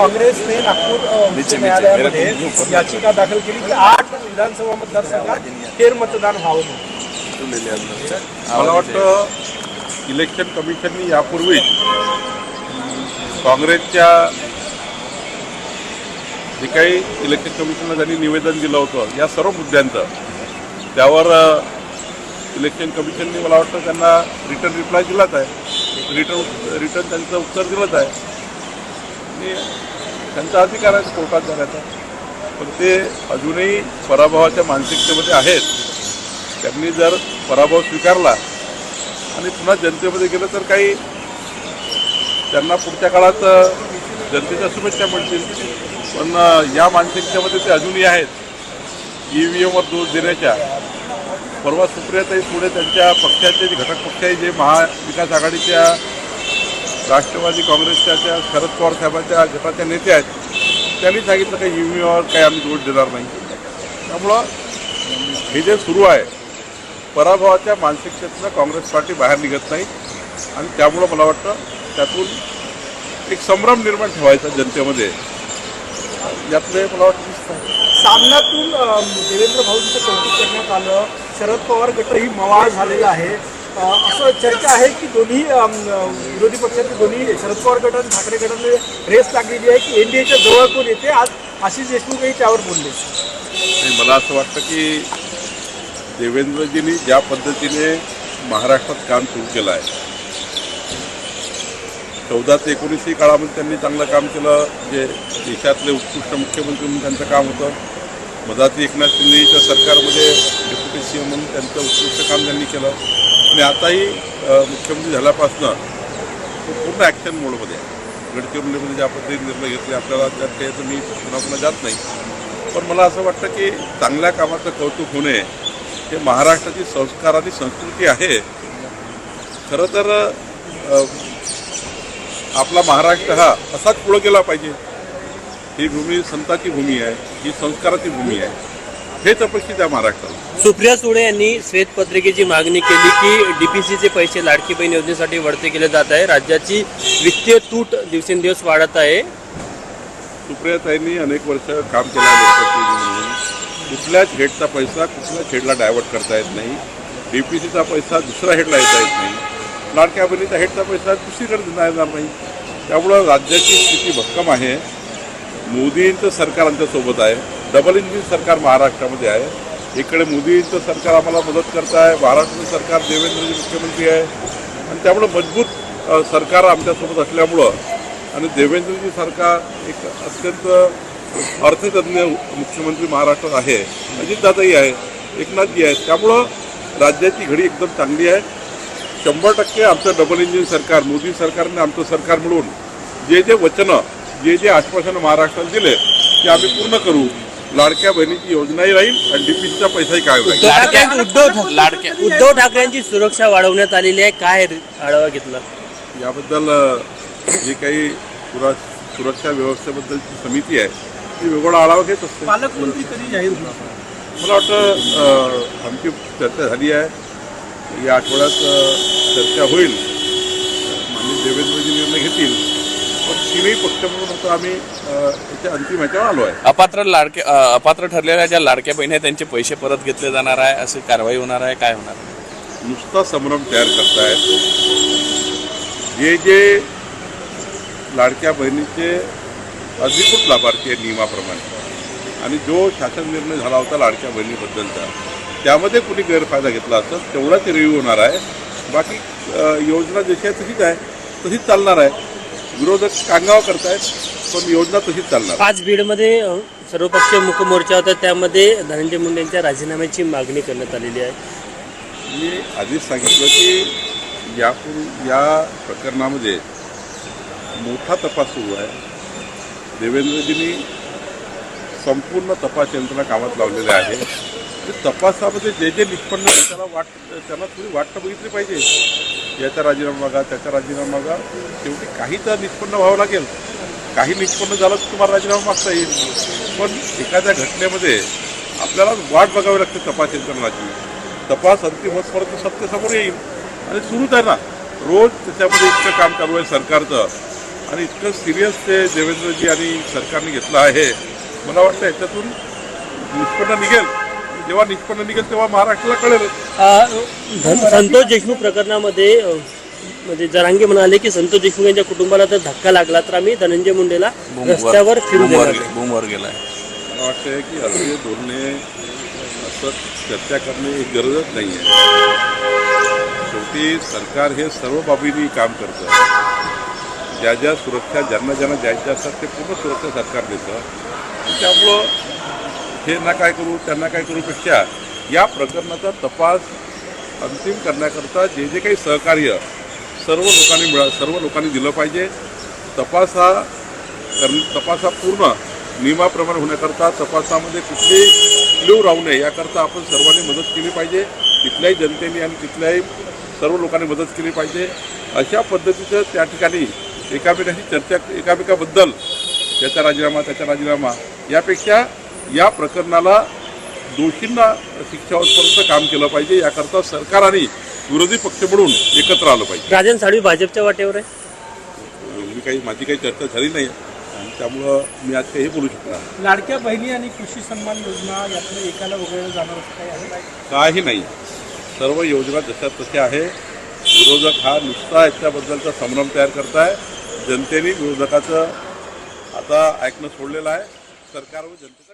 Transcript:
काँग्रेसने नागपूर उच्च न्यायालयामध्ये याचिका दाखल केली की आठ विधानसभा मतदारसंघात फेरमतदान व्हावं म्हणून. मला वाटतं इलेक्शन कमिशननी यापूर्वी काँग्रेसच्या जे काही इलेक्शन कमिशनला त्यांनी निवेदन दिलं होतं या सर्व मुद्द्यांचं त्यावर इलेक्शन कमिशनने मला वाटतं त्यांना रिटर्न रिप्लाय दिलाच आहे. रिटर्न रिटर्न त्यांचं उत्तर दिलंच आहे. त्यांनी त्यांचा अधिकार आहे कोर्टात जाण्याचा. पण ते अजूनही पराभवाच्या मानसिकतेमध्ये आहेत. त्यांनी जर पराभव स्वीकारला आणि पुन्हा जनतेमध्ये गेलं तर काही त्यांना पुढच्या काळात जनतेच्या शुभेच्छा मिळतील. पण या मानसिकतेमध्ये ते अजूनही आहेत. ई व्ही एमवर दोष देण्याच्या. परवा सुप्रियाताई पुढे त्यांच्या पक्षाचे जे घटक पक्ष आहे जे महाविकास आघाडीच्या राष्ट्रवादी काँग्रेसच्या त्या शरद पवार साहेबांच्या गटाच्या नेते आहेत त्यांनी सांगितलं काही युमीवर काही आम्ही दोष देणार नाही. त्यामुळं हे जे सुरू आहे पराभवाच्या मानसिकतेतनं काँग्रेस पार्टी बाहेर निघत नाही आणि त्यामुळं मला वाटतं त्यातून एक संभ्रम निर्माण ठेवायचा जनतेमध्ये. यातले मला वाटतं सामन्यातून देवेंद्र भाऊंचं कौतुक करण्यात आलं. शरद पवार गटही मवाळ झालेला आहे. असं चर्चा आहे की दोन्ही विरोधी पक्षाचे दोन्ही शरद पवार गट आणि ठाकरे गटाने रेस लागलेली आहे की एनडीएच्या जवळ कोण येते? आज आशिष देशमुखही त्यावर बोलले. आणि मला असं वाटतं की देवेंद्रजींनी ज्या पद्धतीने महाराष्ट्रात काम सुरू केलं आहे चौदा ते एकोणीसही काळामध्ये त्यांनी चांगलं काम केलं जे देशातले उत्कृष्ट मुख्यमंत्री म्हणून त्यांचं काम होतं मधाती एकनाथ शिंदेच्या सरकारमध्ये डेप्युटी सी एम म्हणून त्यांचं उत्कृष्ट काम त्यांनी केलं. आणि आताही मुख्यमंत्री झाल्यापासनं तो पूर्ण ॲक्शन मोडमध्ये आहे. गडचिरोलीमध्ये ज्या पद्धतीने निर्णय घेतले आपल्याला त्यात काही मी पुन्हा जात नाही. पण मला असं वाटतं की चांगल्या कामाचं कौतुक होणे हे महाराष्ट्राची संस्कार आणि संस्कृती आहे. खरं तर आपला महाराष्ट्र हा असाच पुढं गेला पाहिजे. ही भूमी संताची भूमी आहे ही संस्काराची भूमी आहे. हेच अपेक्षित आहे महाराष्ट्राला सुप्रिया सुळे यांनी श्वेतपत्रिकेची मागणी केली की डीपीसीचे पैसे लाडकी बहीण योजनेसाठी वळते केले जात आहे. राज्याची वित्तीय तूट दिवसेंदिवस वाढत आहे. सुप्रियाताईंनी अनेक वर्ष काम केलं आहे लोकप्रतिनिधी म्हणून कुठल्याच हेडचा पैसा कुठल्याच हेडला डायव्हर्ट करता येत नाही. डी पी सीचा पैसा दुसऱ्या हेडला येता येत नाही. लाडक्या बहिणीचा हेडचा पैसा दुसरीकडे देता येणार नाही. त्यामुळं राज्याची स्थिती भक्कम आहे. मोदींचं सरकार आमच्यासोबत आहे. डबल इंजिन सरकार महाराष्ट्रामध्ये आहे. इकडे मोदींचं सरकार आम्हाला मदत करत आहे महाराष्ट्राचं सरकार देवेंद्रजी मुख्यमंत्री आहे. आणि त्यामुळं मजबूत सरकार आमच्यासोबत असल्यामुळं आणि देवेंद्रजी सरकार एक अत्यंत अर्थतज्ञ मुख्यमंत्री महाराष्ट्रात आहे. अजितदादाही आहे एकनाथजी आहेत. त्यामुळं राज्याची घडी एकदम चांगली आहे. शंभर टक्के आमचं डबल इंजिन सरकार मोदी सरकारने आमचं सरकार मिळून जे जे वचनं जे जे आश्वासनं महाराष्ट्राला दिले ते आम्ही पूर्ण करू. लाडक्या बहिणीची योजनाही राहील आणि डीपीसीचा पैसाही काय राहील. लाडक्या उद्धव ठाकरे लाडक्या उद्धव ठाकरेंची सुरक्षा वाढवण्यात आलेली आहे. काय आढावा घेतला? याबद्दल अ, जी काही सुरा सुरक्षा व्यवस्थेबद्दलची समिती आहे ती वेगळा आढावा घेत असते. पालकमंत्री कधी जाहीर होणार? मला वाटतं अ, आमची चर्चा झाली आहे. या आठवड्यात अ, चर्चा होईल. माननीय देवेंद्रजी निर्णय घेतील. तीनही आम्ही याच्या अंतिम ह्याच्यावर आलो आहे. अपात्र लाडके अपात्र ठरलेल्या ज्या लाडक्या बहिणी आहेत त्यांचे पैसे परत घेतले जाणार आहे अशी कारवाई होणार आहे काय होणार आहे? नुसता संभ्रम तयार करतायत जे जे लाडक्या बहिणीचे अधिकृत लाभार्थी आहे नियमाप्रमाणे आणि जो शासन निर्णय झाला होता लाडक्या बहिणीबद्दलचा त्यामध्ये कुणी गैरफायदा घेतला असेल तेवढाच रिव्ह्यू होणार आहे. बाकी योजना जशी आहे तशीच आहे तशीच चालणार आहे. विरोधक कांगावा करतायत पण योजना तशीच चालणार. आज बीडमध्ये सर्वपक्षीय मुखमोर्चा होता त्यामध्ये धनंजय मुंडे यांच्या राजीनाम्याची मागणी करण्यात आलेली आहे. मी आधीच सांगितलं की यापूर्वी या प्रकरणामध्ये मोठा तपास सुरू आहे. देवेंद्रजींनी संपूर्ण तपास यंत्रणा कामात लावलेल्या आहे. तपासामध्ये जे जे निष्पन्न आहे, त्याला वाट त्याला थोडी वाट बघितली पाहिजे. याचा राजीनामा मागा त्याचा राजीनामा मागा. शेवटी काही तर निष्पन्न व्हावं लागेल. काही निष्पन्न झालं तर तुम्हाला राजीनामा मागता येईल. पण एखाद्या घटनेमध्ये आपल्याला वाट बघावी लागते तपास यंत्रणाची. तपास अंतिम होतपर्यंत सत्य समोर येईल. आणि सुरूच आहे ना. रोज त्याच्यामध्ये इतकं काम चालू आहे सरकारचं. आणि इतकं सिरियस ते देवेंद्रजी आणि सरकारने घेतलं आहे. मला वाटतं याच्यातून निष्पन्न निघेल. जेव्हा निष्पन्न निघेल तेव्हा महाराष्ट्राला कळेल. संतोष देशमुख प्रकरणामध्ये म्हणजे जरांगे म्हणाले की संतोष देशमुख यांच्या कुटुंबाला जर धक्का लागला तर आम्ही धनंजय मुंडेला रस्त्यावर फिरू बूमवर गेलाय. मला वाटतं की असे बोलणे असं चर्चा करणे ही गरजच नाही आहे शेवटी सरकार हे सर्व बाबींनी काम करतं. ज्या ज्या सुरक्षा ज्यांना ज्यांना द्यायच्या असतात ते पूर्ण सुरक्षा सरकार देतं. त्यामुळं हे ना काय करू त्यांना काय करूपेक्षा या प्रकरणाचा तपास अंतिम करण्याकरता जे जे काही सहकार्य सर्व लोकांनी मिळा सर्व लोकांनी दिलं पाहिजे. तपास हा कर तपास हा पूर्ण नियमाप्रमाणे होण्याकरता तपासामध्ये कुठली क्ल्यू राहू नये याकरता आपण सर्वांनी मदत केली पाहिजे. तिथल्याही जनतेने आणि तिथल्याही सर्व लोकांनी मदत केली पाहिजे. अशा पद्धतीचं त्या ठिकाणी एकामेकाशी चर्चा एकामेकाबद्दल त्याचा राजीनामा त्याचा राजीनामा यापेक्षा या प्रकरणाला दोषींना शिक्षा होतपर्यंत काम केलं पाहिजे. याकरता सरकार आणि विरोधी पक्ष म्हणून एकत्र आलं पाहिजे. राजन साळवी भाजपच्या वाटेवर आहे? मी काही माझी काही चर्चा झाली नाही. आणि त्यामुळं मी आज काही बोलू शकणार लाडक्या बहिणी आणि कृषी सन्मान योजना यातलं एकाला वगळलं जाणार असं काही आहे? काही नाही. सर्व योजना जशा तशा आहे. विरोधक हा नुसता याच्याबद्दलचा संभ्रम तयार करताय. जनतेने विरोधकाचं आता ऐकणं सोडलेलं आहे. सरकार व जनतेचं